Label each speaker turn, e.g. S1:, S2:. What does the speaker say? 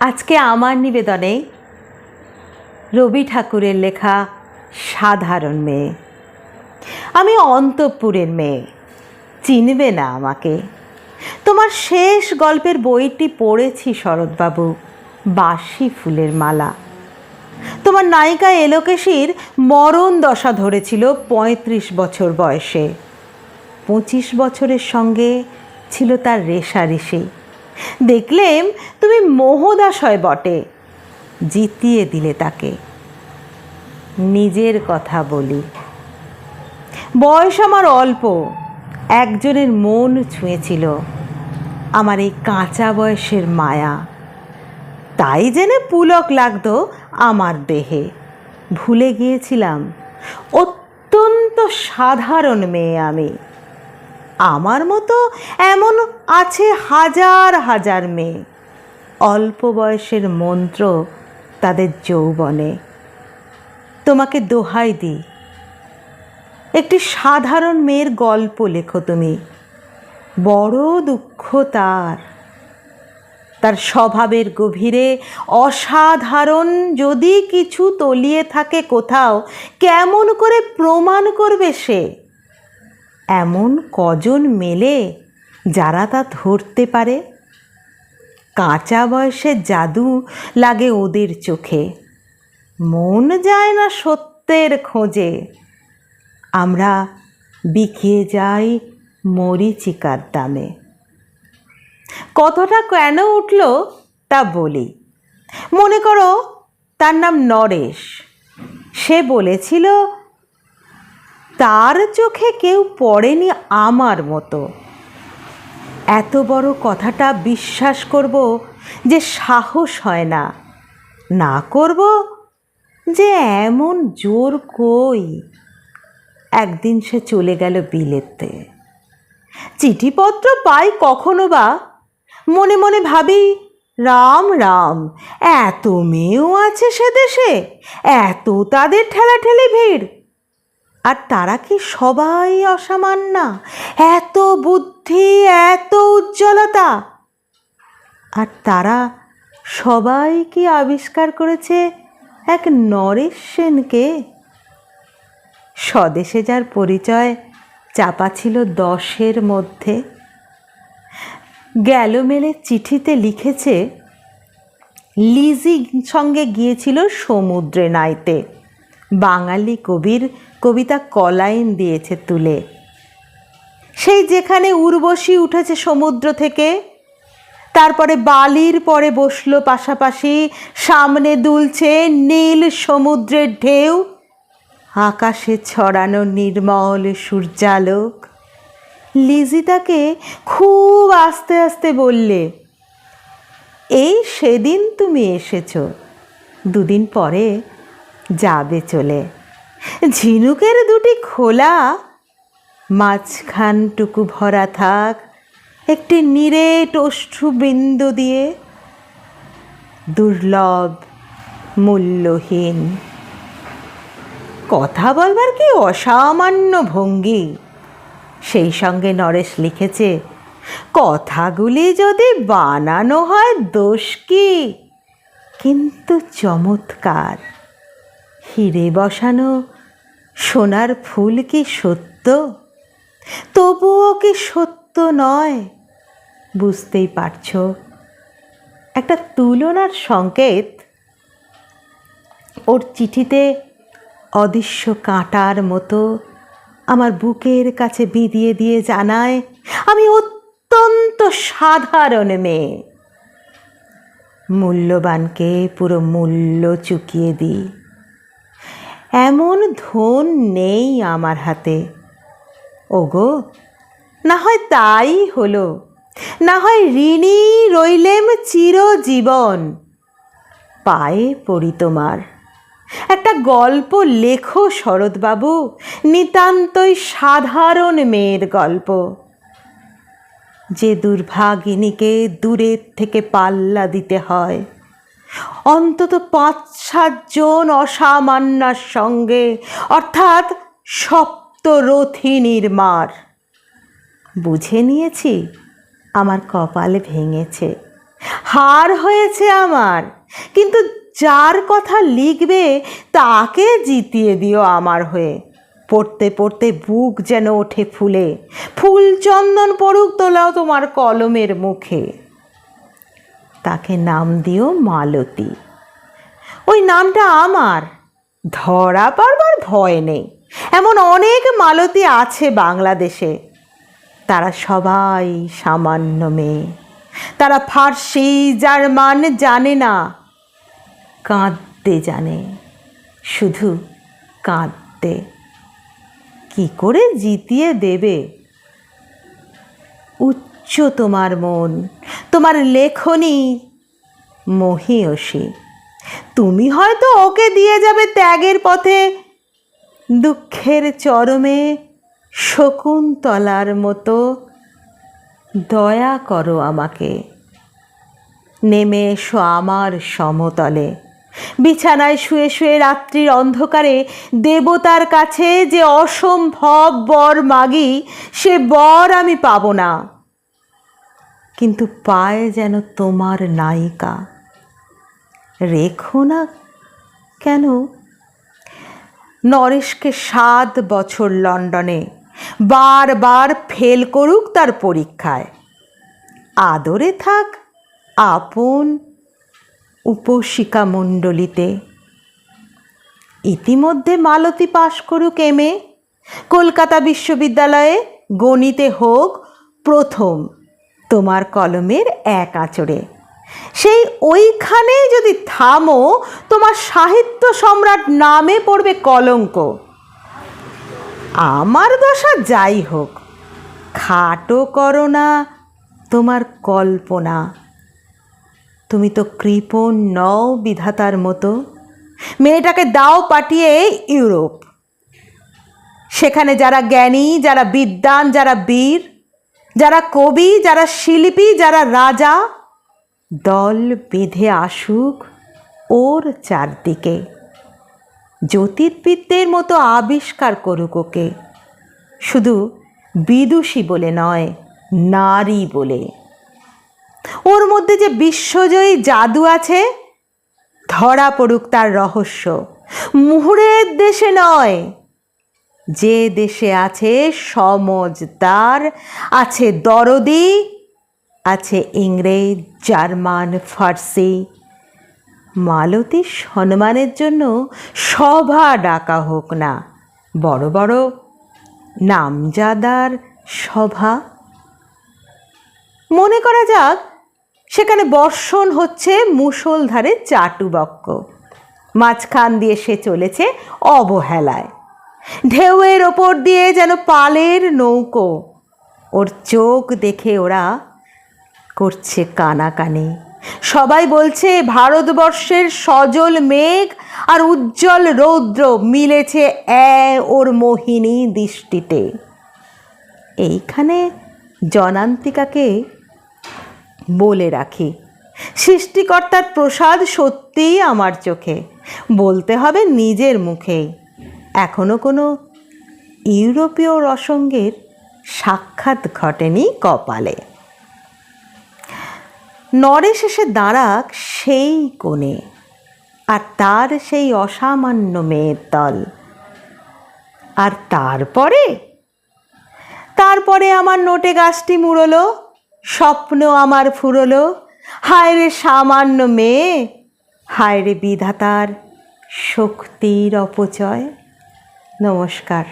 S1: আজকে আমার নিবেদনে রবি ঠাকুরের লেখা সাধারণ মেয়ে। আমি অন্তঃপুরের মেয়ে, চিনবে না আমাকে। তোমার শেষ গল্পের বইটি পড়েছি শরৎবাবু বাসি ফুলের মালা। তোমার নায়িকা এলোকেশীর মরণ দশা ধরেছিল পঁয়ত্রিশ বছর বয়সে। পঁচিশ বছরের সঙ্গে ছিল তার রেশারেশি। দেখলেম তুমি মোহদাশয় বটে। জিতিয়ে দিলে তাকে। নিজের কথা বলি। বয়স আমার অল্প। একজনের মন ছুঁয়েছিল। আমার এই কাঁচা বয়সের মায়া। তাই জেনে পুলক লাগতো আমার দেহে। ভুলে গিয়েছিলাম। অত্যন্ত সাধারণ মেয়ে আমি। আমার মতো এমন আছে হাজার হাজার মেয়ে। অল্প বয়সের মন্ত্র তাদের যৌবনে। তোমাকে দোহাই দিই। একটি সাধারণ মেয়ের গল্প লেখো তুমি। বড় দুঃখ তার। তার স্বভাবের গভীরে অসাধারণ যদি কিছু তলিয়ে থাকে কোথাও, কেমন করে প্রমাণ করবে সে? এমন কজন মেলে যারা তা ধরতে পারে? কাঁচা বয়সে জাদু লাগে ওদের চোখে। মন যায় না সত্যের খোঁজে। আমরা বিকিয়ে যাই মরিচিকার দামে। কথাটা কেন উঠল তা বলি। মনে করো তার নাম নরেশ। সে বলেছিল তার চোখে কেউ পড়েনি আমার মতো। এত বড় কথাটা বিশ্বাস করব যে সাহস হয় না। না করব যে এমন জোর কই? একদিন সে চলে গেল বিলেতে। চিঠিপত্র পাই কখনো বা? মনে মনে ভাবি, রাম রাম, এত মেয়েও আছে সে দেশে, এত তাদের ঠেলাঠেলি ভিড়। আর তারা কি সবাই অসামান্য? এত বুদ্ধি, এত উজ্জ্বলতা। আর তারা সবাই কি আবিষ্কার করেছে এক নরেশ সেনকে? স্বদেশে যার পরিচয় চাপা ছিল দশের মধ্যে। গেল মেলে চিঠিতে লিখেছে, লিজি সঙ্গে গিয়েছিল সমুদ্রে নাইতে। বাঙালি কবির কবিতা কলাইন দিয়েছে তুলে। সেই যেখানে উর্বশী উঠেছে সমুদ্র থেকে, তারপরে বালির পরে বসল পাশাপাশি, সামনে দুলছে নীল সমুদ্রের ঢেউ, আকাশে ছড়ানো নির্মল সূর্যালোক। লিজি তাকে খুব আস্তে আস্তে বললে, এই সেদিন তুমি এসেছ। দুদিন পরে যাবে চলে। ঝিনুকের দুটি খোলা, মাঝখানটুকু ভরা থাক, একটি নিরেট বিন্দু দিয়ে। দুর্লভ, মূল্যহীন। কথা বলবার কি অসামান্য ভঙ্গি? সেই সঙ্গে নরেশ লিখেছে, কথাগুলি যদি বানানো হয় দোষ কি? কিন্তু চমৎকার। হিরে বসানো, সোনার ফুল কি সত্য? তবুও কি সত্য নয়? বুঝতেই পারছ। একটা তুলনার সংকেত। ওর চিঠিতে অদৃশ্য কাঁটার মতো আমার বুকের কাছে বিদিয়ে দিয়ে জানায়, আমি অত্যন্ত সাধারণ মেয়ে। মূল্যবানকে পুরো মূল্য চুকিয়ে দিই। এমন ধন নেই আমার হাতে। ওগো, না হয় তাই হলো। না হয় ঋণী রইলেম চিরজীবন। পায়ে পড়ি তোমার। একটা গল্প লেখো শরৎবাবু, নিতান্তই সাধারণ মেয়ের গল্প। যে দুর্ভাগিনীকে দূরের থেকে পাল্লা দিতে হয় অন্তত পাঁচ সাতজন অসামান্যার সঙ্গে, অর্থাৎ সপ্তরথিনীর মার বুঝে নিয়েছি, আমার কপাল ভেঙেছে। হার হয়েছে আমার, কিন্তু যার কথা লিখবে তাকে জিতিয়ে দিও আমার হয়ে। পড়তে পড়তে বুক যেন ওঠে ফুলে, ফুল চন্দন পড়ুক তোলাও তোমার কলমের মুখে। তাকে নাম দিও মালতী। ওই নামটা আমার। ধরা পারবার ভয় নেই। এমন অনেক মালতী আছে বাংলাদেশে। তারা সবাই সামান্য মেয়ে। তারা ফার্সি, জার্মান জানে না। কাঁদতে জানে। শুধু কাঁদতে। কি করে জিতিয়ে দেবে? উচ্চ তোমার মন। তোমার লেখনী মহিয়সী। তুমি হয়তো ওকে দিয়ে যাবে ত্যাগের পথে। দুঃখের চরমে শকুন্তলার মতো। দয়া করো আমাকে। নেমে এসো আমার সমতলে। বিছানায় শুয়ে শুয়ে রাত্রির অন্ধকারে দেবতার কাছে যে অসম্ভব বর মাগি, সে বর আমি পাব না। কিন্তু পায় যেন তোমার নায়িকা। রেখো না কেন? নরেশকে সাত বছর লন্ডনে, বারবার ফেল করুক তার পরীক্ষায়। আদরে থাক আপন উপশিকা মণ্ডলীতে ইতিমধ্যে মালতী পাশ করুক এম এ, কলকাতা বিশ্ববিদ্যালয়ে গণিতে হোক প্রথম। তোমার কলমের এক আঁচড়ে। সেই ওইখানে যদি থামো, তোমার সাহিত্য সম্রাট নামে পড়বে কলঙ্ক। আমার দশা যাই হোক, খাটো করো না তোমার কল্পনা। তুমি তো কৃপণ নও বিধাতার মতো। মেয়েটাকে দাও পাঠিয়ে ইউরোপ। সেখানে যারা জ্ঞানী, যারা বিদ্বান, যারা বীর যারা কবি, যারা শিল্পী, যারা রাজা, দল বেঁধে আসুক ওর চারদিকে। জ্যোতির্বিদদের মতো আবিষ্কার করুক ওকে। শুধু বিদুষী বলে নয়, নারী বলে। ওর মধ্যে যে বিশ্বজয়ী জাদু আছে, ধরা পড়ুক তার রহস্য। মুহুরের দেশে নয় যে দেশে আছে সমজদার, আছে দরদি, আছে ইংরেজ, জার্মান, ফার্সি। মালতী সম্মানের জন্য সভা ডাকা হোক না, বড় বড় নামজাদার সভা। মনে করা যাক, সেখানে বর্ষণ হচ্ছে মুষলধারে চাটুবক্ক মাঝখান দিয়ে সে চলেছে অবহেলায়। ঢেউয়ের ওপর দিয়ে যেন পালের নৌকো। ওর চোখ দেখে ওরা করছে কানাকানি। সবাই বলছে, ভারতবর্ষের সজল মেঘ আর উজ্জ্বল রৌদ্র মিলেছে এ ওর মোহিনী দৃষ্টিতে। এইখানে জনান্তিকাকে বলে রাখি, সৃষ্টিকর্তার প্রসাদ সত্যিই আমার চোখে। বলতে হবে নিজের মুখেই। এখনও কোনো ইউরোপীয় রসঙ্গের সাক্ষাৎ ঘটেনি কপালে। নরেশ এসে দাঁড়াক সেই কোণে, আর তার সেই অসামান্য মেয়ের দল। আর তারপরে? তারপরে আমার নোটে গাছটি মুড়লো, স্বপ্ন আমার ফুরলো হায় রে সামান্য মেয়ে হায় রে বিধাতার শক্তির অপচয়। নমস্কার।